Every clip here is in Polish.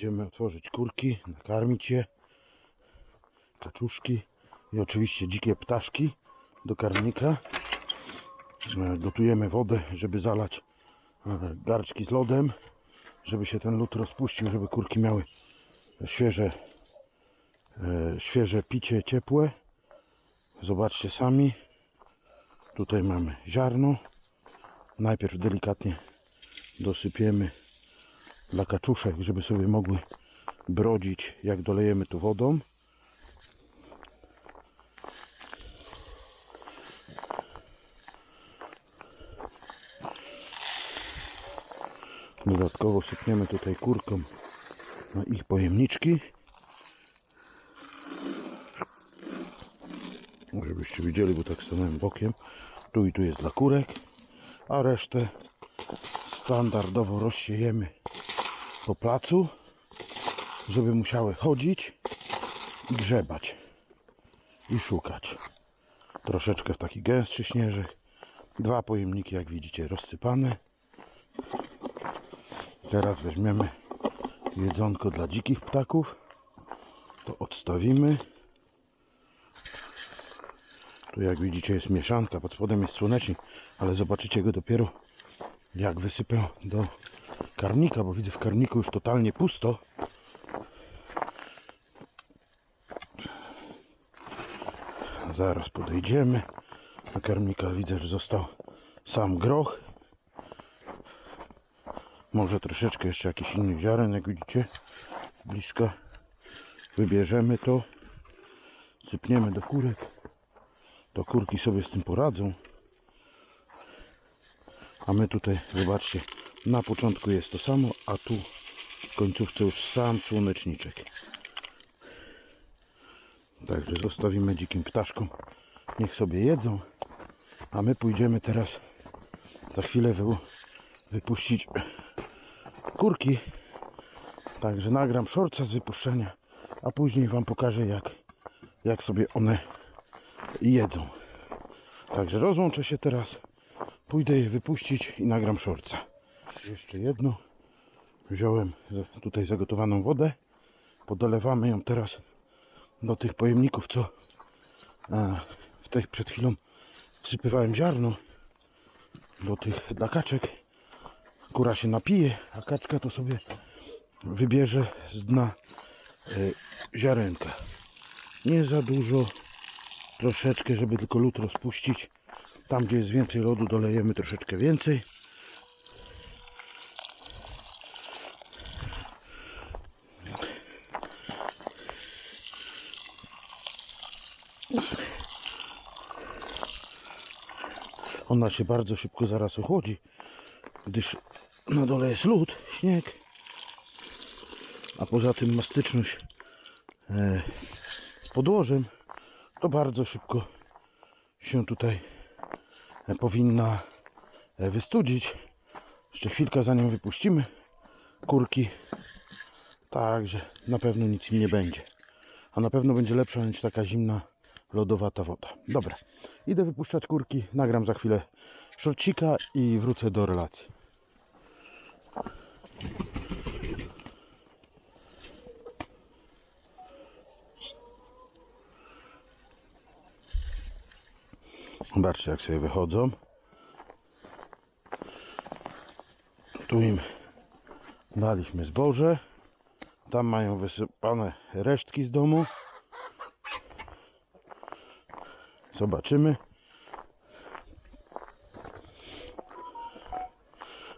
Idziemy otworzyć kurki, nakarmić je. Kaczuszki i oczywiście dzikie ptaszki do karmnika. E, Gotujemy wodę, żeby zalać e, garczki z lodem, żeby się ten lód rozpuścił, żeby kurki miały świeże, e, świeże picie ciepłe. Zobaczcie sami. Tutaj mamy ziarno. Najpierw delikatnie dosypiemy dla kaczuszek, żeby sobie mogły brodzić, jak dolejemy tu wodą. Dodatkowo sypniemy tutaj kurkom na ich pojemniczki. Żebyście widzieli, bo tak stanąłem bokiem. Tu i tu jest dla kurek, a resztę standardowo rozsiejemy po placu, żeby musiały chodzić i grzebać i szukać. Troszeczkę w taki gęstszy śnieżek. Dwa pojemniki, jak widzicie, rozsypane. Teraz weźmiemy jedzonko dla dzikich ptaków. To odstawimy. Tu jak widzicie jest mieszanka, pod spodem jest słonecznik, ale zobaczycie go dopiero jak wysypę do karmnika, bo widzę w karmniku już totalnie pusto. Zaraz podejdziemy. Do karmnika widzę, że został sam groch. Może troszeczkę jeszcze jakiś inny ziaren, jak widzicie. Blisko wybierzemy to. Sypniemy do kurek. To kurki sobie z tym poradzą. A my tutaj, zobaczcie, na początku jest to samo, a tu w końcówce już sam słoneczniczek. Także zostawimy dzikim ptaszkom, niech sobie jedzą. A my pójdziemy teraz za chwilę wy, wypuścić kurki. Także nagram szorca z wypuszczenia, a później Wam pokażę jak, jak sobie one jedzą. Także rozłączę się teraz. Pójdę je wypuścić i nagram szorca. Jeszcze jedno. Wziąłem tutaj zagotowaną wodę. Podolewamy ją teraz do tych pojemników, co w tych przed chwilą wsypywałem ziarno. Do tych dla kaczek. Kura się napije, a kaczka to sobie wybierze z dna e, ziarenka. Nie za dużo, troszeczkę, żeby tylko lód rozpuścić. Tam, gdzie jest więcej lodu, dolejemy troszeczkę więcej. Ona się bardzo szybko zaraz ochłodzi, gdyż na dole jest lód, śnieg, a poza tym ma styczność e, z podłożem, to bardzo szybko się tutaj e, powinna e, wystudzić. Jeszcze chwilkę zanim wypuścimy kurki. Także na pewno nic im nie będzie. A na pewno będzie lepsza niż taka zimna, lodowata woda. Dobra, idę wypuszczać kurki. Nagram za chwilę szorcika i wrócę do relacji. Zobaczcie jak sobie wychodzą. Tu im daliśmy zboże. Tam mają wysypane resztki z domu. Zobaczymy.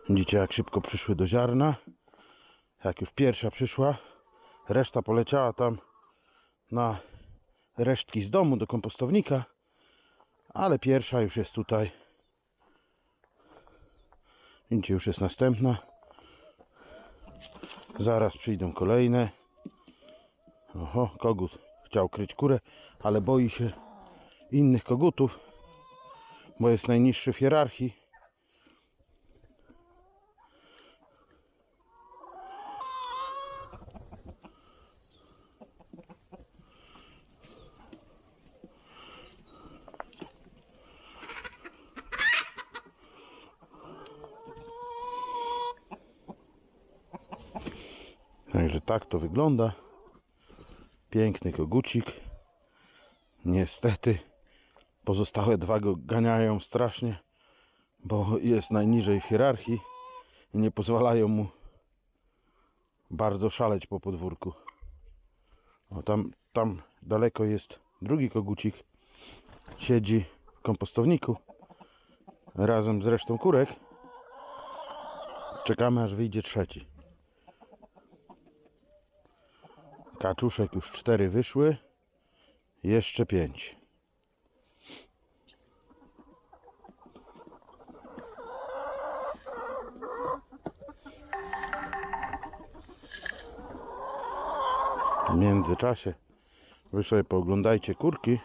Widzicie jak szybko przyszły do ziarna. Jak już pierwsza przyszła, reszta poleciała tam na resztki z domu do kompostownika. Ale pierwsza już jest tutaj. Widzicie, już jest następna. Zaraz przyjdą kolejne. Oho, kogut chciał kryć kurę, ale boi się innych kogutów, bo jest najniższy w hierarchii. Także tak to wygląda. Piękny kogucik. Niestety pozostałe dwa go ganiają strasznie, bo jest najniżej w hierarchii i nie pozwalają mu bardzo szaleć po podwórku. O, tam, tam daleko jest drugi kogucik. Siedzi w kompostowniku razem z resztą kurek. Czekamy aż wyjdzie trzeci. Kaczuszek już cztery wyszły. Jeszcze pięć. Międzyczasie wy sobie pooglądajcie kurki,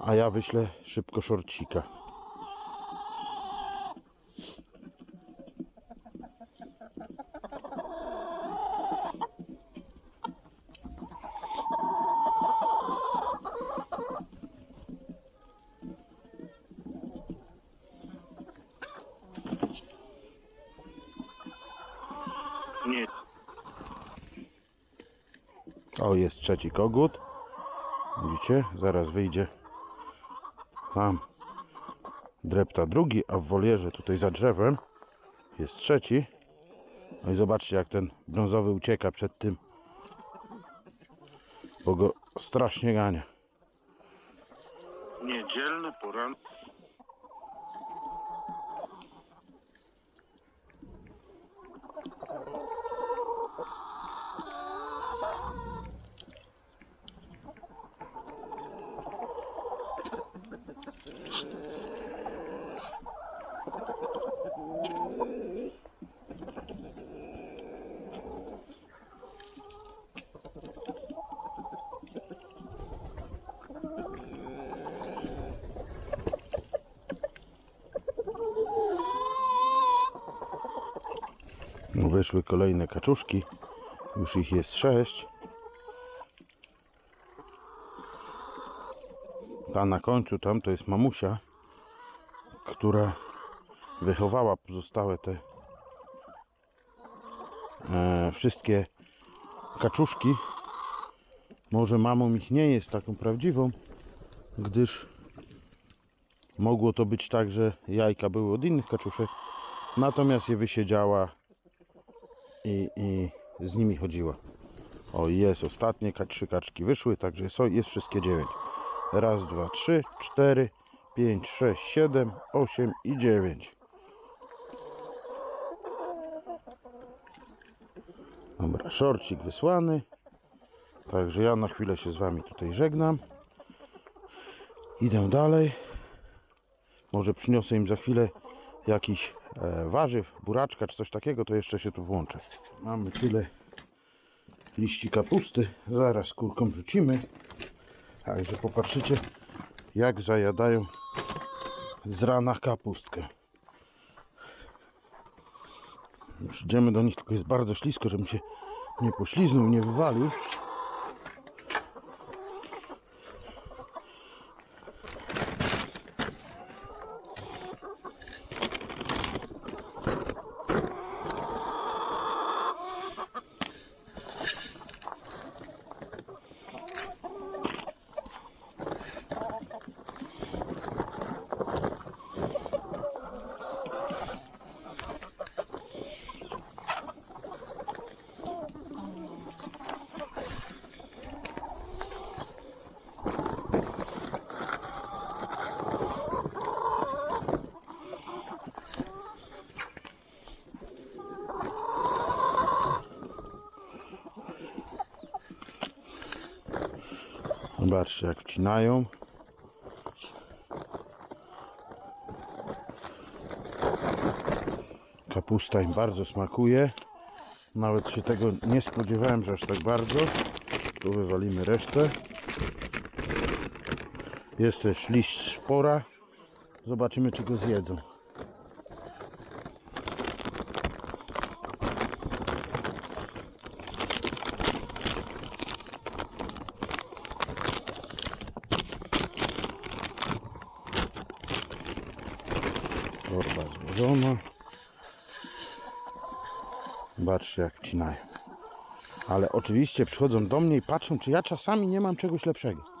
a ja wyślę szybko szorcika. Nie, O, jest trzeci kogut. Widzicie? Zaraz wyjdzie. Tam drepta drugi, a w wolierze tutaj za drzewem jest trzeci. No i zobaczcie jak ten brązowy ucieka przed tym. Bo go strasznie gania. niedzielny poranek. No, Wyszły kolejne kaczuszki. Już ich jest sześć. Ta na końcu tam to jest mamusia, która wychowała pozostałe te e, wszystkie kaczuszki. Może mamą ich nie jest taką prawdziwą, gdyż mogło to być tak, że jajka były od innych kaczuszek, natomiast je wysiedziała i, i z nimi chodziła. O, jest ostatnie, trzy kaczki wyszły, także są, jest wszystkie dziewięć. Raz, dwa, trzy, cztery, pięć, sześć, siedem, osiem i dziewięć. Dobra, szorcik wysłany. Także ja na chwilę się z Wami tutaj żegnam. Idę dalej. Może przyniosę im za chwilę jakiś warzyw, buraczka czy coś takiego, to jeszcze się tu włączę. Mamy tyle liści kapusty. Zaraz kurką rzucimy. Także popatrzycie, jak zajadają z rana kapustkę. Już idziemy do nich, tylko jest bardzo ślisko, żebym się nie pośliznął, nie wywalił. Zobaczcie jak wcinają. Kapusta im bardzo smakuje. Nawet się tego nie spodziewałem, że aż tak bardzo. Tu wywalimy resztę. Jest też liść spora. Zobaczymy czy go zjedzą. Zobaczcie jak wcinają. Ale oczywiście przychodzą do mnie i patrzą, czy ja czasami nie mam czegoś lepszego.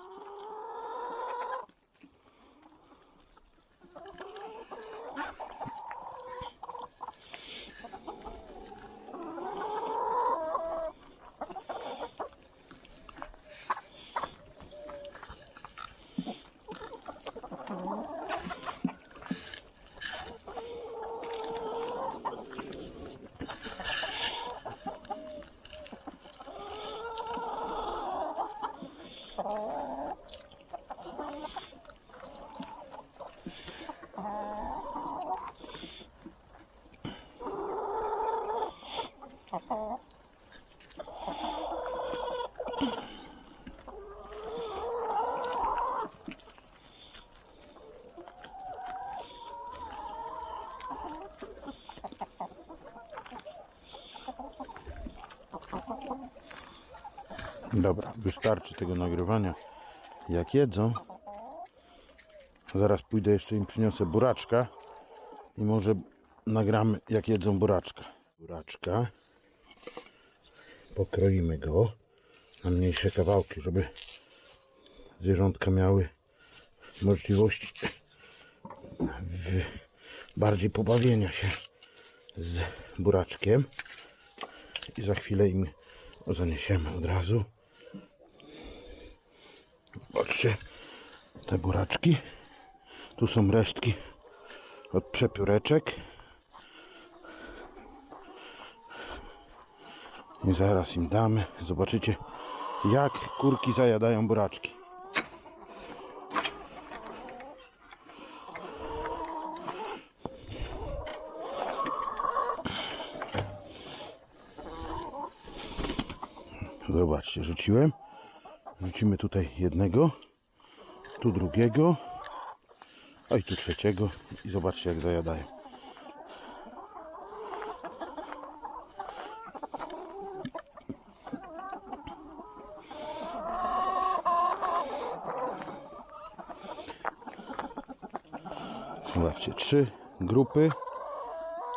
Dobra, wystarczy tego nagrywania. Jak jedzą, zaraz pójdę jeszcze im przyniosę buraczka i może nagramy jak jedzą buraczka. Buraczka. Pokroimy go na mniejsze kawałki, żeby zwierzątka miały możliwość bardziej pobawienia się z buraczkiem i za chwilę im zaniesiemy od razu. Patrzcie, te buraczki. Tu są resztki od przepióreczek. I zaraz im damy. Zobaczycie, jak kurki zajadają buraczki. Zobaczcie, rzuciłem. Rzucimy tutaj jednego, tu drugiego, a i tu trzeciego i zobaczcie jak zajadają. Zobaczcie, trzy grupy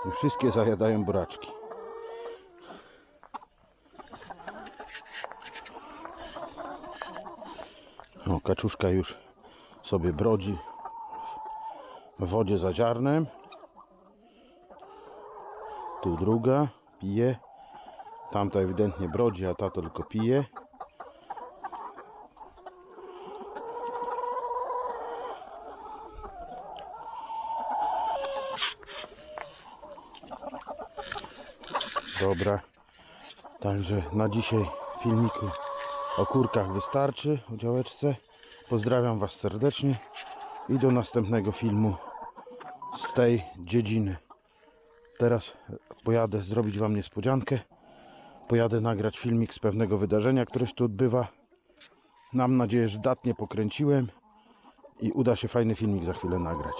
i wszystkie zajadają buraczki. O, kaczuszka już sobie brodzi w wodzie za ziarnem. Tu druga pije. Tamta ewidentnie brodzi, a ta tylko pije. Dobra. Także na dzisiaj filmiku o kurkach wystarczy, o działeczce. Pozdrawiam Was serdecznie i do następnego filmu z tej dziedziny. Teraz pojadę zrobić Wam niespodziankę. Pojadę nagrać filmik z pewnego wydarzenia, które się tu odbywa. Mam nadzieję, że datnie pokręciłem i uda się fajny filmik za chwilę nagrać.